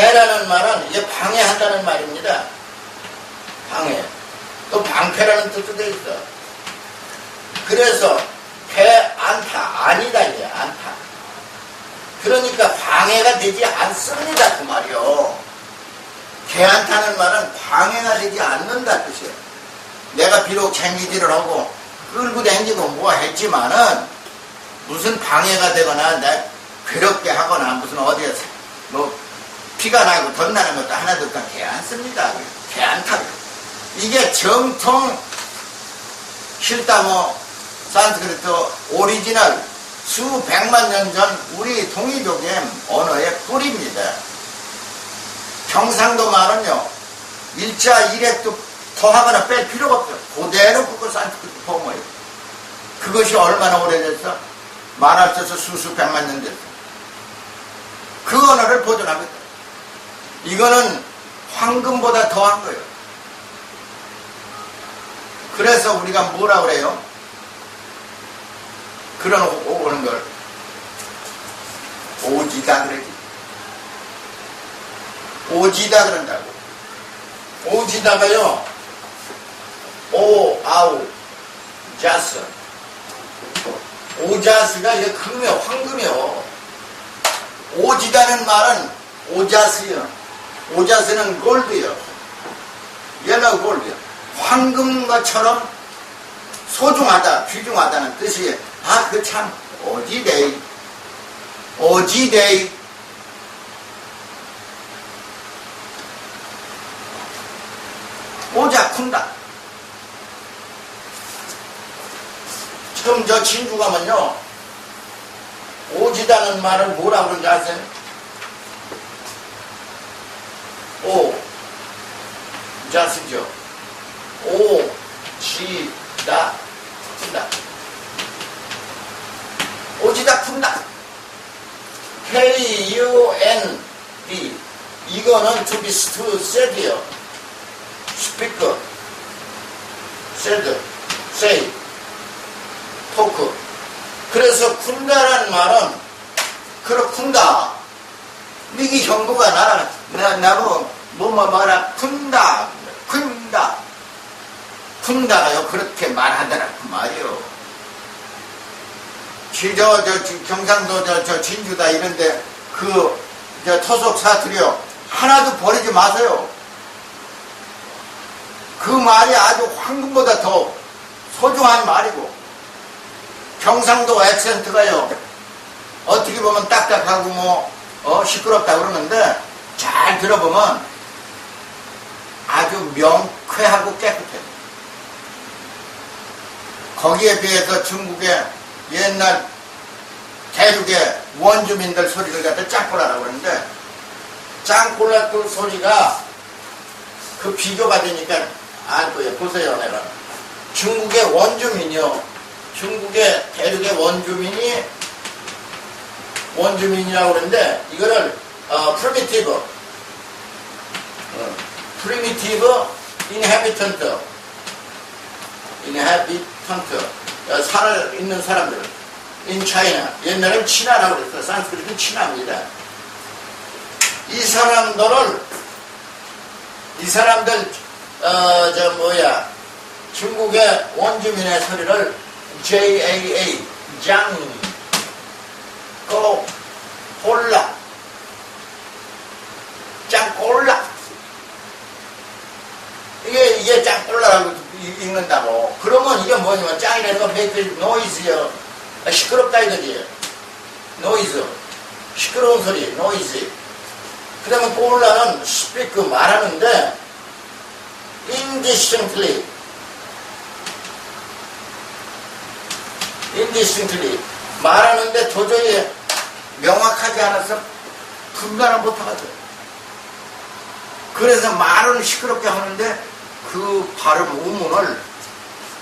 개라는 말은 이게 방해한다는 말입니다. 방해. 또 방패라는 뜻도 돼 있어. 그래서 개 안타 아니다 이게 안타. 그러니까 방해가 되지 않습니다 그 말이요. 개 안타는 말은 방해가 되지 않는다 뜻이에요. 내가 비록 쟁기질을 하고 끌고 다니고 뭐 했지만은 무슨 방해가 되거나 내 괴롭게 하거나 무슨 어디에서 뭐 피가 나고 덧나는 것도 하나도 없다 개안습니다. 개안타. 이게 정통 실다모 산스크리트 오리지널 수백만 년 전 우리 동이족의 언어의 뿌리입니다. 경상도 말은요, 일자 일획도 더하거나 뺄 필요가 없어요. 그대로 그거 산스크리트 포모예요. 그것이 얼마나 오래됐어? 말할 때서 수수 백만 년 됐어. 그 언어를 보존합니다. 이거는 황금보다 더한 거예요. 그래서 우리가 뭐라 그래요? 그런 오- 오는 걸 오지다 그러지. 오지다 그런다고. 오지다가요. 오, 아우, 자스. 오자스가 이게 금이요, 황금이요. 오지다는 말은 오자스요. 오자스는 골드요. 옐로우 골드요. 황금과처럼 소중하다, 귀중하다는 뜻이 아, 그참 오지데이, 오지데이. 오자쿤다. 지금 저 진주 가면요, 오지다는 말을 뭐라 그러는지 아세요? 오, 자스죠. 오, 지, 다, 푼다. 오지다 푼다. K, U, N, D. 이거는 to be to said이요. speak, said, say, talk. 그래서 푼다라는 말은 그렇군다. 미기 정부가 나라, 나, 나보고 뭐뭐 말아 푼다, 푼다. 푼다가요 그렇게 말하더라 그 말이요. 지, 저, 저, 지- 경상도, 저, 저, 진주다 이런데 그, 저, 토속 사투리요. 하나도 버리지 마세요. 그 말이 아주 황금보다 더 소중한 말이고, 경상도 액센트가요, 어떻게 보면 딱딱하고 뭐, 어, 시끄럽다 그러는데, 잘 들어보면 아주 명쾌하고 깨끗해요. 거기에 비해서 중국의 옛날 대륙의 원주민들 소리를 갖다 짱꼴라라고 그러는데 짱꼴라 그 소리가 그 비교가 되니까 알 거예요. 보세요, 내가. 중국의 원주민이요. 중국의 대륙의 원주민이 원주민이라고 그러는데 이거를 어, primitive 어, primitive inhabitant inhabitant 어, 살아 있는 사람들. In China. 옛날엔 친화라고 그랬어요. 산스크리트는 친화입니다. 이 사람들을 이 사람들 어 저 뭐야 중국의 원주민의 소리를 JAA 장 고, 홀라, 짱 꼴라. 이게, 이게 짱 꼴라라고 이- 읽는다고. 그러면 이게 뭐냐면 짱이라는 건 베이크 노이즈요. 아, 시끄럽다 이거지. 노이즈. 시끄러운 소리, 노이즈. 그 다음에 꼴라는 스피크 말하는데, indistinctly. indistinctly. 말하는데 도저히 명확하지 않아서 분간을 못하거든. 그래서 말은 시끄럽게 하는데 그 발음 우문을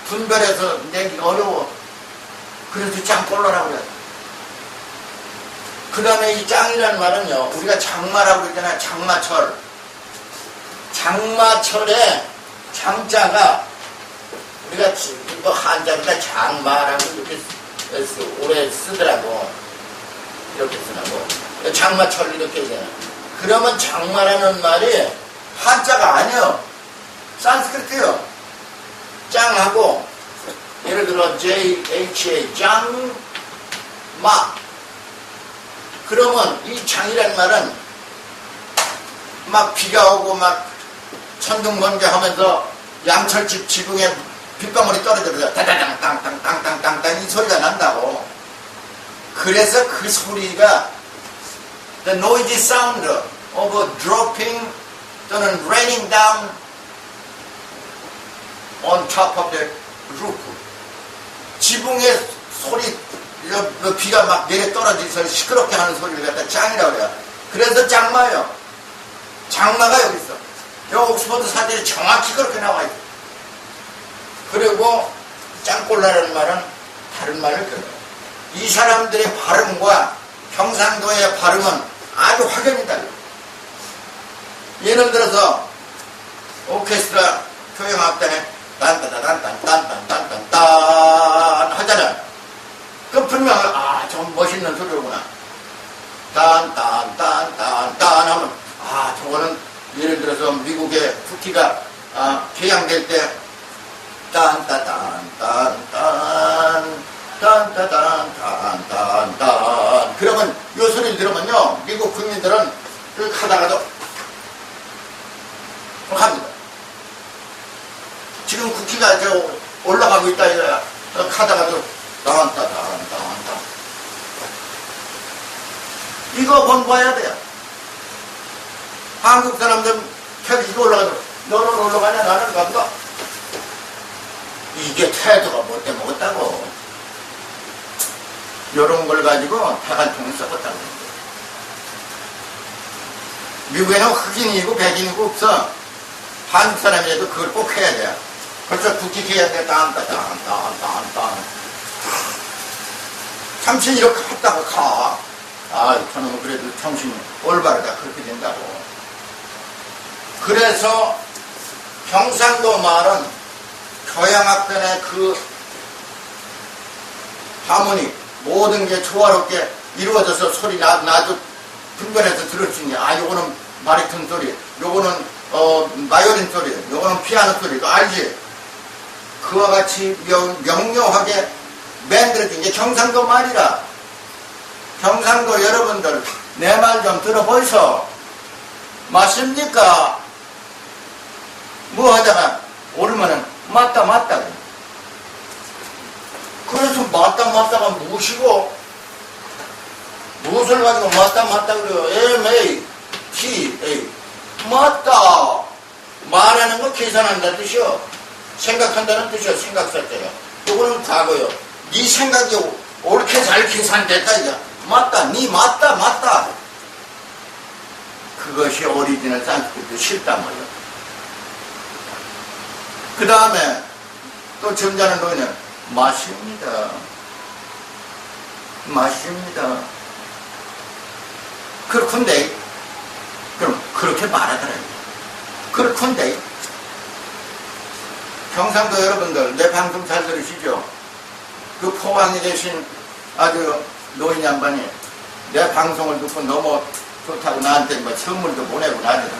분별해서 내기 어려워. 그래서 짱꼴러라고 그래. 그 다음에 이 짱이라는 말은요, 우리가 장마라고 그러잖아요. 장마철. 장마철에 장자가 우리가 지- 뭐 한자보다 장마라고 이렇게 오래 쓰더라고. 이렇게 쓰라고. 장마철 이렇게 되잖아. 그러면 장마라는 말이 한자가 아니에요. 산스크리트요. 짱하고 예를 들어 JHA 짱마. 그러면 이 장이란 말은 막 비가 오고 막 천둥번개 하면서 양철집 지붕에 빗방울이 떨어져서 다다당 땅땅 땅땅 땅땅 이 소리가 난다고. 그래서 그 소리가 the noisy sound of dropping 또는 raining down on top of the roof. 지붕에 소리 비가 막 내려 떨어지서 시끄럽게 하는 소리를 갖다 짱이라고 그래요. 그래서 짱마예요. 장마가 여기 있어. 요 옥스퍼드 사전에 정확히 그렇게 나와 있어. 그리고 짱꼴라라는 말은 다른 말을 끊어요. 이 사람들의 발음과 경상도의 발음은 아주 확연히 달라요. 예를 들어서 오케스트라 교향악단에 딴따다단딴딴딴딴딴딴 하잖아요. 그럼 분명 아 좀 멋있는 소리로구나. 딴딴딴딴딴 하면 아 저거는 예를 들어서 미국의 쿠키가 아, 개양될 때 딴따딴딴딴 딴따딴딴딴딴 그러면 요 소리를 들으면요 미국 국민들은 그 하다가도 합니다. 지금 국기가 저 올라가고 있다 이거야. 어, 가다가도 나왔다 나왔다 나왔다. 이거 공부해야 돼요. 한국 사람들 계속 이거 올라가도 너는 올라가냐 나는 간다. 이게 태도가 못돼 먹었다고. 요런 걸 가지고 대관통을 거예요. 미국에는 흑인이고 백인이고 없어. 한국 사람이라도 그걸 꼭 해야 돼. 벌써 국기 해야 돼. 딴따, 딴따, 딴따. 참신 이렇게 했다가 가. 아, 저놈은 그래도 정신이 올바르다. 그렇게 된다고. 그래서 경상도 말은 교양학단의 그 하모니, 모든 게 조화롭게 이루어져서 소리 나, 나도 분별해서 들을 수 있냐. 아, 요거는 바리톤 소리, 요거는 어, 마이올린 소리, 요거는 피아노 소리, 그 알지? 그와 같이 명, 명료하게 만들어진 게 경상도 말이라. 경상도 여러분들, 내 말 좀 들어보이소. 맞습니까? 뭐 하다가 오르면은, 맞다, 맞다. 그래서 맞다, 맞다가 무시고, 무엇을 가지고 맞다, 맞다 그래요? M-A, T-A. 맞다. 말하는 거 계산한다는 뜻이요. 생각한다는 뜻이요. 생각살때요. 요거는 과거요. 네 생각이 옳게 잘 계산됐다 이거. 맞다. 네 맞다. 맞다. 그것이 오리지널 산스크리트 싫단 말이야. 그 다음에 또 점잖은 노인은 마십니다. 마십니다. 그렇군데 그럼 그렇게 말하더라고요. 그렇군데 경상도 여러분들 내 방송 잘 들으시죠? 그 포항에 계신 아주 노인 양반이 내 방송을 듣고 너무 좋다고 나한테 뭐 선물도 보내고 나니